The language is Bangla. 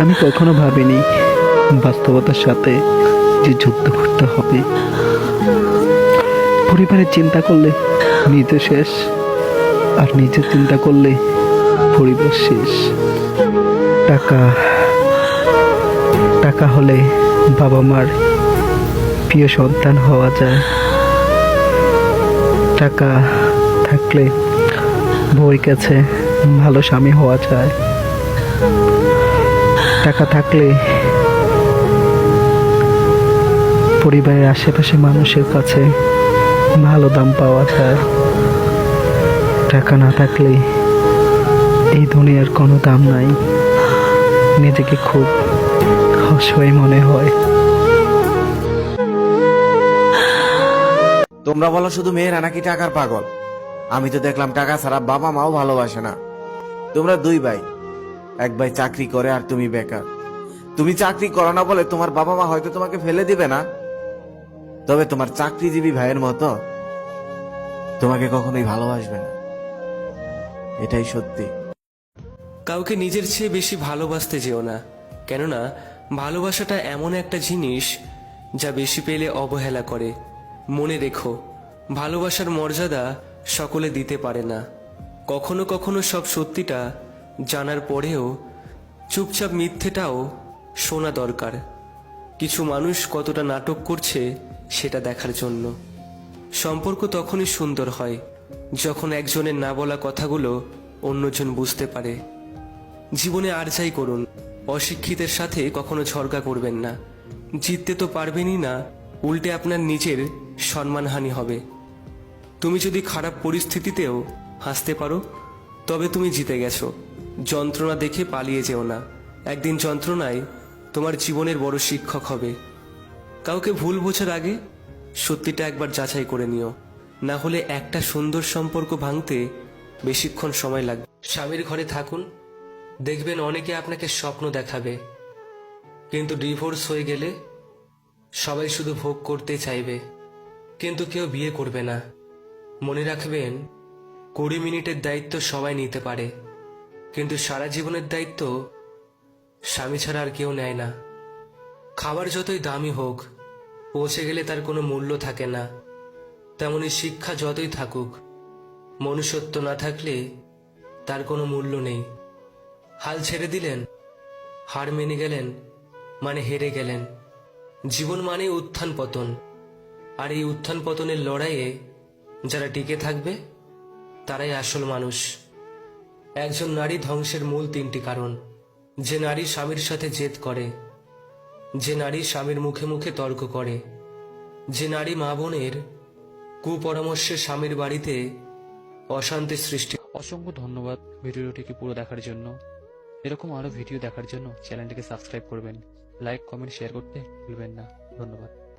আমি কখনো ভাবিনি বাস্তবতার সাথে যে যুদ্ধ করতে হবে। পরিবারের চিন্তা করলে নিজে শেষ, আর নিজের চিন্তা করলে পরিবার শেষ। টাকা টাকা হলে বাবা মার প্রিয় সন্তান হওয়া যায়। টাকা থাকলে বউয়ের কাছে ভালো স্বামী হওয়া যায়। টাকা থাকলে পরিবারের আশেপাশে মানুষের কাছে ভালো দাম পাওয়া যায়। টাকা না থাকলে এই দুনিয়ার কোনো দাম নাই। নিজেকে খুব অসহায় মনে হয়। তোমরা বলো শুধু মেয়েরা নাকি টাকার পাগল? আমি তো দেখলাম টাকা ছাড়া বাবা মাও ভালোবাসে না। তোমরা দুই ভাই এক ভাই চাকরি করে আর তুমি বেকার। তুমি চাকরি করো না বলে তোমার বাবা মা হয়তো তোমাকে ফেলে দিবে না। তবে তোমার চাকরিজীবী ভাইয়ের মতো তোমাকে কখনোই ভালোবাসবে না। এটাই সত্যি। কাউকে নিজের চেয়ে বেশি ভালোবাসতে যেও না। কেননা, ভালোবাসাটা এমন একটা জিনিস যা বেশি পেলে অবহেলা করে। মনে রেখো, ভালোবাসার মর্যাদা সকলে দিতে পারে না। কখনো কখনো সব সত্যিটা জানার পরেও চুপচাপ মিথ্যেটাও শোনা দরকার। কিছু মানুষ কতটা নাটক করছে সেটা দেখার জন্য। সম্পর্ক তখনই সুন্দর হয় যখন একজনের না বলা কথাগুলো অন্যজন বুঝতে পারে। জীবনে আর যাই করুন, অশিক্ষিতের সাথে কখনো ঝরকা করবেন না। জিততে তো পারবেনই না, উল্টে আপনার নিজের সম্মানহানি হবে। তুমি যদি খারাপ পরিস্থিতিতেও হাসতে পারো, তবে তুমি জিতে গেছো। যন্ত্রণা দেখে পালিয়ে যেও না। একদিন যন্ত্রণায় তোমার জীবনের বড় শিক্ষক হবে। কাউকে ভুল বোঝার আগে সত্যিটা একবার যাচাই করে নিও। না হলে একটা সুন্দর সম্পর্ক ভাঙতে বেশিক্ষণ সময় লাগবে। স্বামীর ঘরে থাকুন। দেখবেন অনেকে আপনাকে স্বপ্ন দেখাবে। কিন্তু ডিভোর্স হয়ে গেলে সবাই শুধু ভোগ করতে চাইবে। কিন্তু কেউ বিয়ে করবে না। মনে রাখবেন, কুড়ি মিনিটের দায়িত্ব সবাই নিতে পারে। কিন্তু সারা জীবনের দায়িত্ব স্বামী ছাড়া আর কেউ নেয় না। খাবার যতই দামি হোক, পৌঁছে গেলে তার কোনো মূল্য থাকে না। তেমনি শিক্ষা যতই থাকুক, মনুষ্যত্ব না থাকলে তার কোনো মূল্য নেই। হাল ছেড়ে দিলেন, হার মেনে গেলেন মানে হেরে গেলেন। জীবন মানে উত্থান পতন। আর এই উত্থান পতনের লড়াইয়ে যারা টিকে থাকবে, তারাই আসল মানুষ। একজন নারী ধ্বংসের মূল তিনটি কারণ। যে নারী স্বামীর সাথে জেদ করে। যে নারী স্বামীর মুখে মুখে তর্ক করে। যে নারী মা বোনের কুপরামর্শে স্বামীর বাড়িতে অশান্তি সৃষ্টি অসংখ্য ধন্যবাদ ভিডিওটিকে পুরো দেখার জন্য। এরকম আরও ভিডিও দেখার জন্য চ্যানেলটিকে সাবস্ক্রাইব করবেন। লাইক, কমেন্ট, শেয়ার করতে ভুলবেন না। ধন্যবাদ।